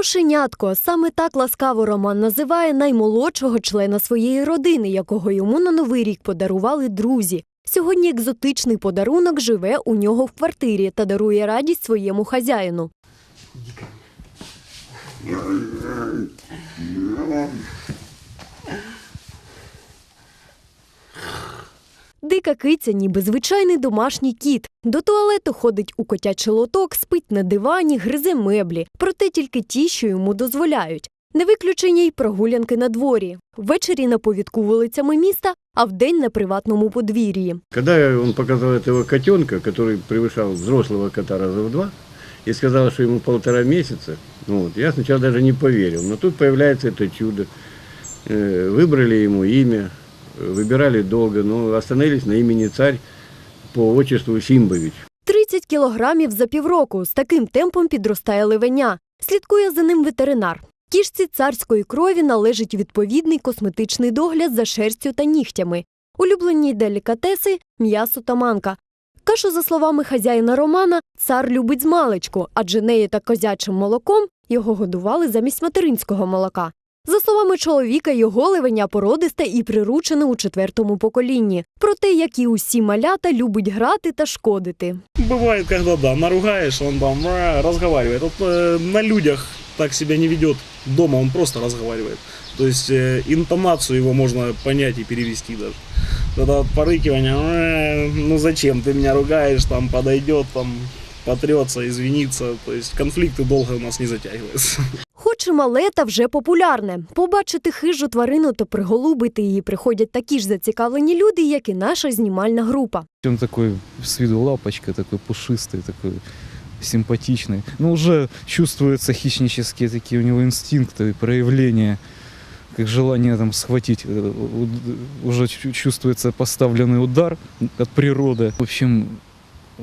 Кошенятко саме так ласкаво Роман називає наймолодшого члена своєї родини, якого йому на новий рік подарували друзі. Сьогодні екзотичний подарунок живе у нього в квартирі та дарує радість своєму хазяїну. Дика киця, ніби звичайний домашній кіт. До туалету ходить у котячий лоток, спить на дивані, гризе меблі, проте тільки ті, що йому дозволяють. Не виключення й прогулянки на дворі. Ввечері на повідку вулицями міста, а вдень на приватному подвір'ї. Когда он показал этого котенка, который превышал взрослого кота раза в два, и сказал, что ему полтора месяца, ну вот, я сначала даже не поверил. Но тут появляется это чудо. Э, Выбрали ему имя, э, выбирали долго, но остановились на имени царь по отчеству Симбович. 30 кілограмів за півроку. З таким темпом підростає ливеня. Слідкує за ним ветеринар. Кішці царської крові належить відповідний косметичний догляд за шерстю та нігтями. Улюблені делікатеси – м'ясо та манка. Кашу, за словами хазяїна Романа, цар любить змалечку, адже нею та козячим молоком його годували замість материнського молока. За словами чоловіка, його ливеня породисте і приручене у четвертому поколінні. Проте, як і усі малята, любить грати та шкодити. Бывает, когда да, наругаешь, он там «Ра», разговаривает. Вот э, на людях так себя не ведет. Дома он просто разговаривает. То есть э, интонацию его можно понять и перевести даже. Это порыкивание, «Ра», ну зачем ты меня ругаешь, там подойдет, там потрется, извинится. То есть конфликты долго у нас не затягиваются. Хоч і мале та вже популярне. Побачити хижу тварину та приголубити її приходять такі ж зацікавлені люди, як і наша знімальна група. Он такой с виду лапочка, такой пушистый, такой симпатичный. Но уже чувствуются хищнические такие у него инстинкты и проявления, как желание там схватить. Э, у- Уже чу- чувствуется поставленный удар от природы. В общем,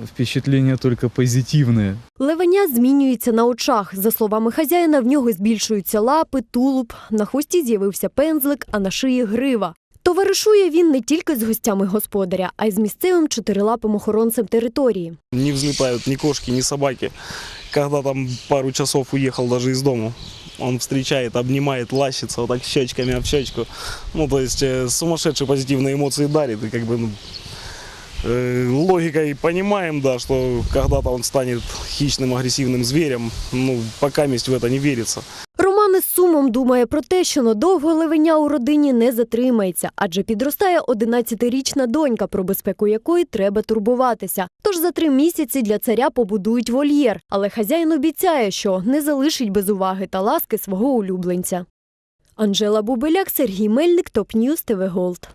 впечатления только позитивные. Левеня змінюється на очах. За словами хазяїна, в нього збільшуються лапи, тулуб, на хвості з'явився пензлик, а на шиї грива. Товаришує він не тільки з гостями господаря, а й з місцевим чотирилапим охоронцем території. Не взлетают ни кошки, ни собаки. Когда там пару часов уехал даже из дома, он встречает, обнимает, лащится вот так щечками об щечку. Ну, то есть э, сумасшедшие позитивные эмоции дарит. И как бы ну, э, логикой понимаем, да, что когда-то он станет хищным, агрессивным зверем. Ну, пока месть в это не верится. Роман із сумом думає про те, що надовго левеня у родині не затримається, адже підростає 11-річна донька, про безпеку якої треба турбуватися. Тож за три місяці для царя побудують вольєр, але хазяїн обіцяє, що не залишить без уваги та ласки свого улюбленця. Анжела Бубеляк, Сергій Мельник, Топ Ньюз, ТВ Голд.